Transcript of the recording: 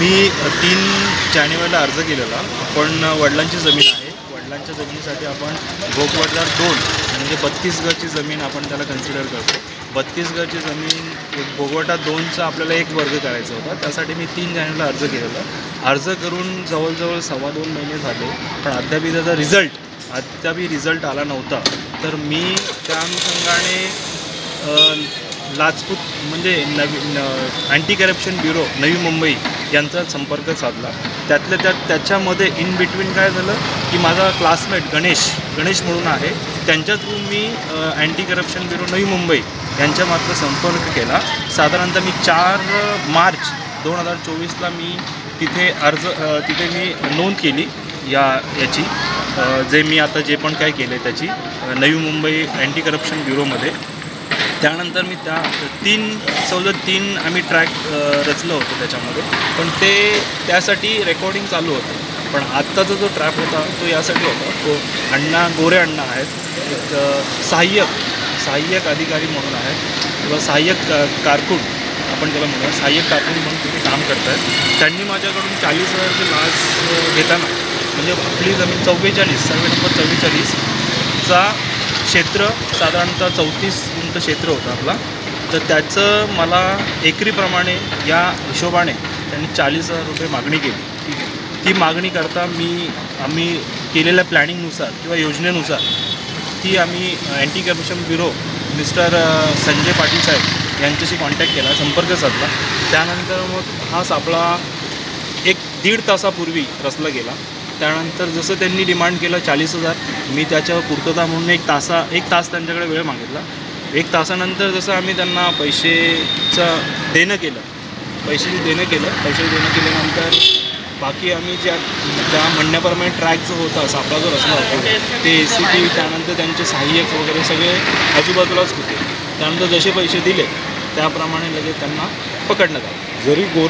मी तीन जानेवारीला अर्ज केलेला पण वडिलांची जमीन आहे. वडिलांच्या जमिनीसाठी आपण भोगवडदार दोन म्हणजे बत्तीस गजची जमीन आपण त्याला कन्सिडर करतो. बत्तीस गजची जमीन एक भोगवटा दोनचा आपल्याला एक वर्ग करायचा होता. त्यासाठी मी तीन जानेवारीला अर्ज केलेला. अर्ज करून जवळजवळ सव्वा दोन महिने झाले पण अद्यापही त्याचा रिझल्ट अद्यापही रिझल्ट आला नव्हता. तर मी त्या अनुषंगाने लाचपूत म्हणजे नवी anti corruption bureau Navi Mumbai यांचा संपर्क साधला. त्यातल्या त्यात त्याच्यामध्ये इन बिटवीन काय झालं की माझा क्लासमेट गणेश गणेश म्हणून आहे त्यांच्या थ्रू मी anti corruption bureau Navi Mumbai यांच्या मात्र संपर्क केला. साधारणतः मी चार मार्च दोन हजार चोवीसला मी तिथे अर्ज तिथे मी नोंद केली या याची. जे मी आता जे पण काय केलं आहे त्याची नवी मुंबई अँटी करप्शन ब्युरोमध्ये त्यानंतर मी त्या तीन चौदा तीन आम्ही ट्रॅक रचलं होतं त्याच्यामध्ये. पण ते त्यासाठी रेकॉर्डिंग चालू होतं. पण आत्ताचा जो ट्रॅप होता तो यासाठी होता. तो अण्णा गोरे अण्णा आहेत. एक सहाय्यक सहाय्यक अधिकारी म्हणून आहेत किंवा सहाय्यक कारकून. आपण त्याला म्हणूया सहाय्यक कारकून म्हणून तिथे काम करत आहेत त्यांनी माझ्याकडून चाळीस हजारची लाच घेताना म्हणजे आपली जमीन चव्वेचाळीस सर्वे नंबर चव्वेचाळीसचा क्षेत्र साधारणतः चौतीस गुंठ क्षेत्र होतं आपला. तर त्याचं मला एकरीप्रमाणे या हिशोबाने त्यांनी चाळीस हजार रुपये मागणी केली. ती मागणी करता मी आम्ही केलेल्या प्लॅनिंगनुसार किंवा योजनेनुसार ती आम्ही anti corruption bureau mister Sanjay Patil साहेब यांच्याशी कॉन्टॅक्ट केला संपर्क साधला. त्यानंतर मग हा सापळा एक दीड तासापूर्वी रचला गेला. त्यानंतर जसं त्यांनी डिमांड केलं चाळीस हजार मी त्याच्यावर पूर्तता म्हणून एक तासा एक तास त्यांच्याकडे वेळ मागितला. एक तासानंतर जसं आम्ही त्यांना पैसेचं देणं केलं पैसे देणं केलं पैसे देणं केल्यानंतर बाकी आम्ही ज्या त्या म्हणण्याप्रमाणे ट्रॅक जो होता सापळा जो रचला होता ते ए सी टी त्यानंतर त्यांचे सहाय्यक वगैरे सगळे आजूबाजूलाच होते. त्यानंतर जसे पैसे दिले त्याप्रमाणे लगेच त्यांना पकडण्यात आलं. जरी गोर